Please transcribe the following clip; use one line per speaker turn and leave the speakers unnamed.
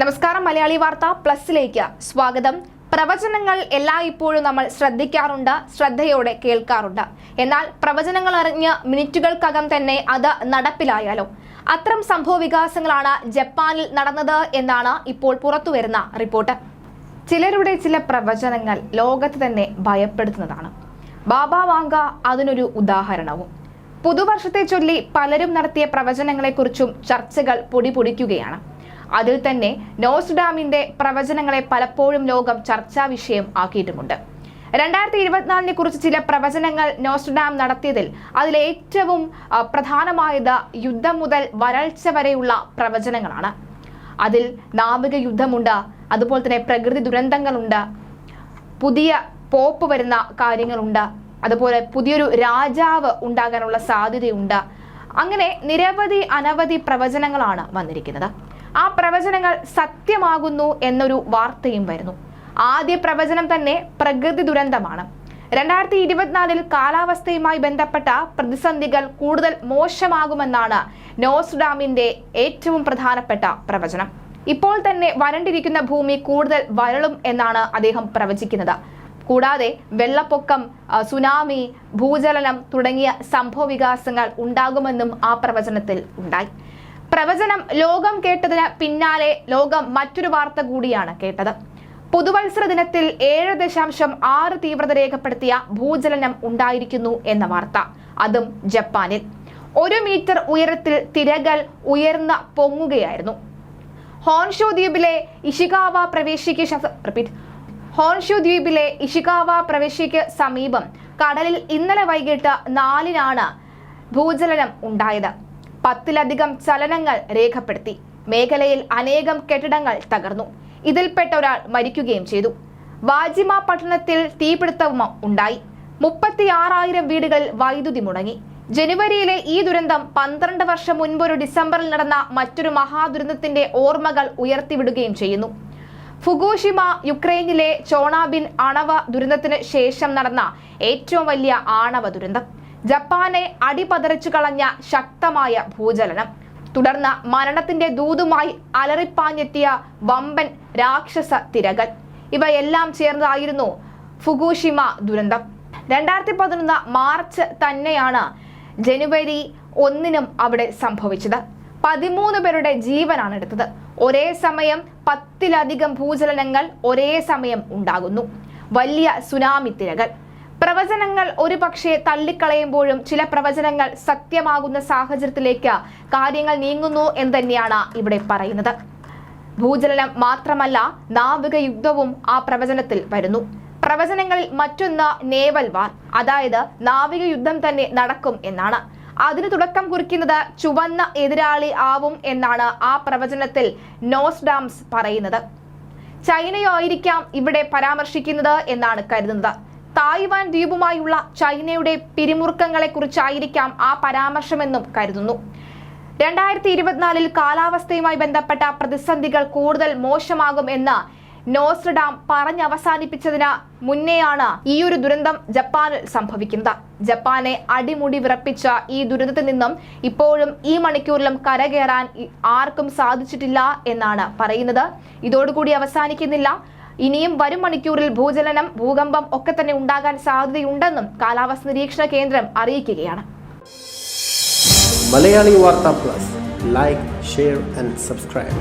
നമസ്കാരം മലയാളി വാർത്ത പ്ലസിലേക്ക് സ്വാഗതം. പ്രവചനങ്ങൾ എല്ലാ ഇപ്പോഴും നമ്മൾ ശ്രദ്ധിക്കാറുണ്ട് ശ്രദ്ധയോടെ കേൾക്കാറുണ്ട്. എന്നാൽ പ്രവചനങ്ങൾ അറിഞ്ഞ് മിനിറ്റുകൾക്കകം തന്നെ അത് നടപ്പിലായാലോ? അത്തരം സംഭവ വികാസങ്ങളാണ് ജപ്പാനിൽ നടന്നത് എന്നാണ് ഇപ്പോൾ പുറത്തുവരുന്ന റിപ്പോർട്ട്. ചിലരുടെ ചില പ്രവചനങ്ങൾ ലോകത്ത് തന്നെ ഭയപ്പെടുത്തുന്നതാണ്. ബാബ വാങ്ക അതിനൊരു ഉദാഹരണവും. പുതുവർഷത്തെ ചൊല്ലി പലരും നടത്തിയ പ്രവചനങ്ങളെക്കുറിച്ചും ചർച്ചകൾ പൊടിപൊടിക്കുകയാണ് അതിൽ തന്നെ നോസ്ഡാമിന്റെ പ്രവചനങ്ങളെ പലപ്പോഴും ലോകം ചർച്ചാ വിഷയം ആക്കിയിട്ടുമുണ്ട്. രണ്ടായിരത്തി ഇരുപത്തിനാലിനെ കുറിച്ച് ചില പ്രവചനങ്ങൾ നോസ്ഡാം നടത്തിയതിൽ അതിലേറ്റവും പ്രധാനമായത് യുദ്ധം മുതൽ വരൾച്ച വരെയുള്ള പ്രവചനങ്ങളാണ്. അതിൽ നാവിക യുദ്ധമുണ്ട് അതുപോലെ തന്നെ പ്രകൃതി ദുരന്തങ്ങളുണ്ട് പുതിയ പോപ്പ് വരുന്ന കാര്യങ്ങളുണ്ട് അതുപോലെ പുതിയൊരു രാജാവ് ഉണ്ടാകാനുള്ള സാധ്യതയുണ്ട്. അങ്ങനെ നിരവധി അനവധി പ്രവചനങ്ങളാണ് വന്നിരിക്കുന്നത്. ആ പ്രവചനങ്ങൾ സത്യമാകുന്നു എന്നൊരു വാർത്തയും വരുന്നു. ആദ്യ പ്രവചനം തന്നെ പ്രകൃതി ദുരന്തമാണ്. രണ്ടായിരത്തി ഇരുപത്തിനാലിൽ കാലാവസ്ഥയുമായി ബന്ധപ്പെട്ട പ്രതിസന്ധികൾ കൂടുതൽ മോശമാകുമെന്നാണ് നോസ്ഡാമിന്റെ ഏറ്റവും പ്രധാനപ്പെട്ട പ്രവചനം. ഇപ്പോൾ തന്നെ വരണ്ടിരിക്കുന്ന ഭൂമി കൂടുതൽ വരളും എന്നാണ് അദ്ദേഹം പ്രവചിക്കുന്നത്. കൂടാതെ വെള്ളപ്പൊക്കം സുനാമി ഭൂചലനം തുടങ്ങിയ സംഭവ വികാസങ്ങൾ ഉണ്ടാകുമെന്നും ആ പ്രവചനത്തിൽ ഉണ്ടായി. പ്രവചനം ലോകം കേട്ടതിന് പിന്നാലെ ലോകം മറ്റൊരു വാർത്ത കൂടിയാണ് കേട്ടത്. പുതുവത്സര ദിനത്തിൽ ഏഴ് ദശാംശം ആറ് തീവ്രത രേഖപ്പെടുത്തിയ ഭൂചലനം ഉണ്ടായിരിക്കുന്നു എന്ന വാർത്ത. അതും ജപ്പാനിൽ. ഒരു മീറ്റർ ഉയരത്തിൽ തിരകൾ ഉയർന്ന പൊങ്ങുകയായിരുന്നു. ഹോൺഷോ ദ്വീപിലെ ഇഷികാവ പ്രവേശിക്ക് റിപ്പീറ്റ് ഹോൺഷോ ദ്വീപിലെ ഇഷികാവ പ്രവേശിക്ക് സമീപം കടലിൽ ഇന്നലെ വൈകിട്ട് നാലിനാണ് ഭൂചലനം ഉണ്ടായത്. പത്തിലധികം ചലനങ്ങൾ രേഖപ്പെടുത്തി. മേഖലയിൽ അനേകം കെട്ടിടങ്ങൾ തകർന്നു. ഇതിൽപ്പെട്ട ഒരാൾ മരിക്കുകയും ചെയ്തു. വാജിമ പട്ടണത്തിൽ തീപിടുത്തവും ഉണ്ടായി. മുപ്പത്തിയാറായിരം വീടുകളിൽ വൈദ്യുതി മുടങ്ങി. ജനുവരിയിലെ ഈ ദുരന്തം പന്ത്രണ്ട് വർഷം മുൻപ് ഒരു ഡിസംബറിൽ നടന്ന മറ്റൊരു മഹാദുരന്തത്തിന്റെ ഓർമ്മകൾ ഉയർത്തിവിടുകയും ചെയ്യുന്നു. ഫുഗോഷിമ യുക്രൈനിലെ ചോണാബിൻ അണവ ദുരന്തത്തിന് ശേഷം നടന്ന ഏറ്റവും വലിയ ആണവ ദുരന്തം. ജപ്പാനെ അടിപതറിച്ചു കളഞ്ഞ ശക്തമായ ഭൂചലനം. തുടർന്ന് മരണത്തിന്റെ ദൂതുമായി അലറിപ്പാഞ്ഞെത്തിയ വമ്പൻ രാക്ഷസ തിരകൾ ഇവയെല്ലാം ചേർന്നതായിരുന്നു ഫുഗൂഷിമ ദുരന്തം. രണ്ടായിരത്തി പതിനൊന്ന് മാർച്ച് തന്നെയാണ് ജനുവരി ഒന്നിനും അവിടെ സംഭവിച്ചത്. പതിമൂന്ന് പേരുടെ ജീവനാണ് എടുത്തത്. ഒരേ സമയം പത്തിലധികം ഭൂചലനങ്ങൾ ഒരേ സമയം ഉണ്ടാകുന്നു. വലിയ സുനാമി തിരകൾ പ്രവചനങ്ങൾ ഒരു പക്ഷേ തള്ളിക്കളയുമ്പോഴും ചില പ്രവചനങ്ങൾ സത്യമാകുന്ന സാഹചര്യത്തിലേക്ക് കാര്യങ്ങൾ നീങ്ങുന്നു എന്ന് തന്നെയാണ് ഇവിടെ പറയുന്നത്. ഭൂചലനം മാത്രമല്ല നാവിക യുദ്ധവും ആ പ്രവചനത്തിൽ വരുന്നു. പ്രവചനങ്ങളിൽ മറ്റൊന്ന് നേവൽ വാർ അതായത് നാവിക യുദ്ധം തന്നെ നടക്കും എന്നാണ്. അതിന് തുടക്കം കുറിക്കുന്നത് ചുവന്ന എതിരാളി ആവും എന്നാണ് ആ പ്രവചനത്തിൽ നോസ്ഡാംസ് പറയുന്നത്. ചൈനയോ ആയിരിക്കാം ഇവിടെ പരാമർശിക്കുന്നത് എന്നാണ് കരുതുന്നത്. തായ്വാൻ ദ്വീപുമായുള്ള ചൈനയുടെ പിരിമുറുക്കങ്ങളെ കുറിച്ചായിരിക്കാം ആ പരാമർശമെന്നും കരുതുന്നു. രണ്ടായിരത്തി ഇരുപത്തിനാലിൽ കാലാവസ്ഥയുമായി ബന്ധപ്പെട്ട പ്രതിസന്ധികൾ കൂടുതൽ മോശമാകും എന്ന് നോസ്ട്രഡാം പറഞ്ഞവസാനിപ്പിച്ചതിന് മുന്നെയാണ് ഈ ഒരു ദുരന്തം ജപ്പാനിൽ സംഭവിക്കുന്നത്. ജപ്പാനെ അടിമുടി വിറപ്പിച്ച ഈ ദുരന്തത്തിൽ നിന്നും ഇപ്പോഴും ഈ മണിക്കൂറിലും കരകയറാൻ ആർക്കും സാധിച്ചിട്ടില്ല എന്നാണ് പറയുന്നത്. ഇതോടുകൂടി അവസാനിക്കുന്നില്ല. ഇനിയും വരും മണിക്കൂറിൽ ഭൂചലനം ഭൂകമ്പം ഒക്കെ തന്നെ ഉണ്ടാകാൻ സാധ്യതയുണ്ടെന്നും കാലാവസ്ഥ നിരീക്ഷണ കേന്ദ്രം അറിയിക്കുകയാണ്.
Malayali Vartha plus. Like share and subscribe